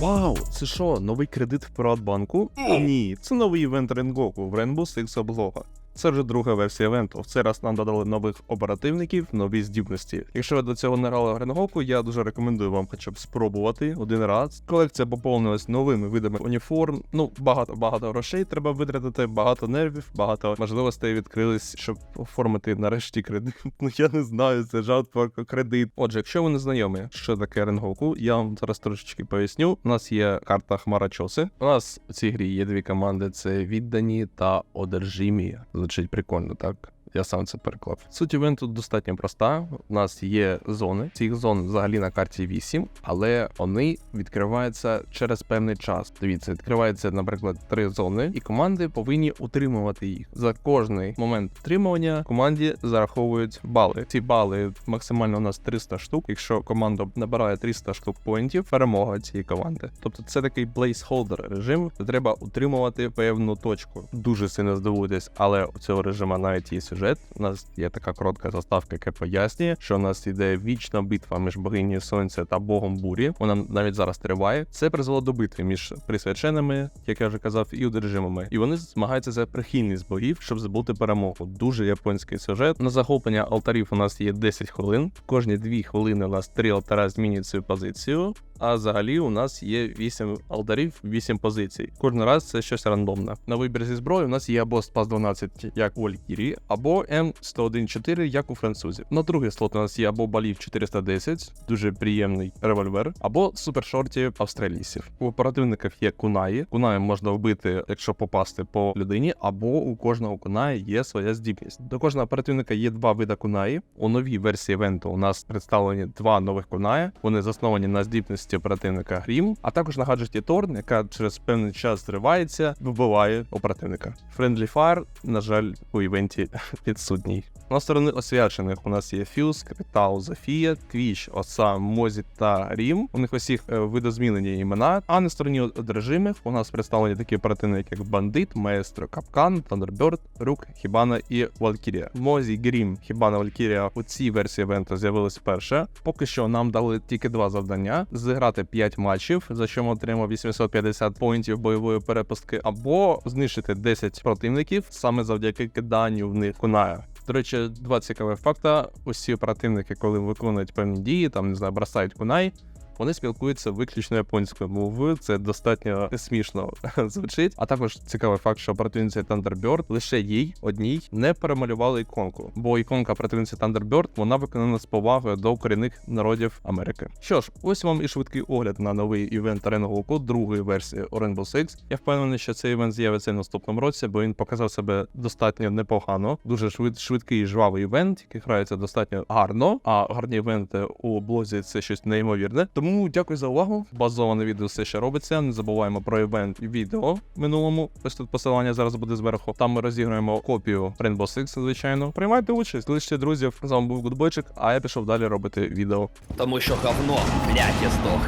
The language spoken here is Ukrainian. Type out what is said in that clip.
Вау, це що, новий кредит в Приватбанку? Ні, це новий івент Ренгоку в Rainbow Six облога. Це вже друга версія івенту. В цей раз нам додали нових оперативників, нові здібності. Якщо ви до цього не грали в Ренгоку, я дуже рекомендую вам хоча б спробувати один раз. Колекція поповнилась новими видами уніформ. Ну, багато багато грошей треба витратити, багато нервів, багато можливостей відкрились, щоб оформити нарешті кредит. Ну я не знаю, це жарт про кредит. Отже, якщо ви не знайомі, що таке Ренгоку, я вам зараз трошечки поясню. У нас є карта Хмарачоси. У нас у цій грі є дві команди: це віддані та одержимі. Звучить прикольно, так? Я сам це переклав. Суть івенту достатньо проста. У нас є зони. Цих зон взагалі на карті 8, але вони відкриваються через певний час. Дивіться, відкривається, наприклад, три зони, і команди повинні утримувати їх. За кожний момент утримування команді зараховують бали. Ці бали максимально у нас 300 штук. Якщо команда набирає 300 штук поінтів, перемога цієї команди. Тобто це такий placeholder режим, де треба утримувати певну точку. Дуже сильно здивуєтесь, але у цього режиму навіть є сюжет. У нас є така коротка заставка, яка пояснює, що у нас іде вічна битва між богинею сонця та богом бурі. Вона навіть зараз триває. Це призвело до битви між присвяченими, як я вже казав, і одержимими. І вони змагаються за прихильність богів, щоб здобути перемогу. Дуже японський сюжет. На захоплення алтарів у нас є 10 хвилин. Кожні 2 хвилини у нас три алтара змінюють свою позицію. А взагалі у нас є 8 алтарів, 8 позицій. Кожен раз це щось рандомне. На вибір зі зброї у нас є або спас 12, як у Алькірі, або М101-4, як у французів. На другий слот у нас є або балів 410, дуже приємний револьвер, або супершорті австралійців. У оперативників є кунаї. Кунаї можна вбити, якщо попасти по людині, або у кожного кунаї є своя здібність. До кожного оперативника є два вида кунаї. У новій версії івенту у нас представлені два нових кунаї. Вони засновані на здібності оперативника Грім, а також на гаджеті Торн, яка через певний час зривається, вбиває оперативника. Friendly Fire, на жаль, у івенті відсутній. На сторони освячених у нас є Фюз, Критау, Зофія, Твіч, Оса, Мозі та Рім. У них усіх е, видозмінені імена. А на стороні одержимих у нас представлені такі оперативники, як Бандит, Маестро, Капкан, Тандерберт, Рук, Хібана і Валькірія. Мозі, Грім, Хібана, Валькірія у цій версії івенту з'явились вперше. Поки що нам дали тільки два завдання: зіграти 5 матчів, за що ми отримав 850 поінтів бойової перепустки, або знищити 10 противників саме завдяки киданню в них куная. До речі, два цікаві факта. Усі оперативники, коли виконують певні дії, там не знаю, бросають кунай. Вони спілкуються виключно японською мовою. Це достатньо смішно звучить. А також цікавий факт, що оперативниці Thunderbird лише їй одній не перемалювали іконку, бо іконка оперативниці Thunderbird вона виконана з повагою до корінних народів Америки. Що ж, ось вам і швидкий огляд на новий івент Ренгоку другої версії Rainbow Six. Я впевнений, що цей івент з'явиться в наступному році, бо він показав себе достатньо непогано. Дуже швид, швидкий і жвавий івент, який грається достатньо гарно. А гарні івенти у блозі це щось неймовірне. Тому дякую за увагу. Базоване відео все ще робиться. Не забуваємо про івент відео в минулому. Ось тут посилання зараз буде зверху. Там ми розіграємо копію Rainbow Six, звичайно. Приймайте участь, лиште друзів. З вами був Гудбойчик, а я пішов далі робити відео. Тому що говно, блядь, я здох.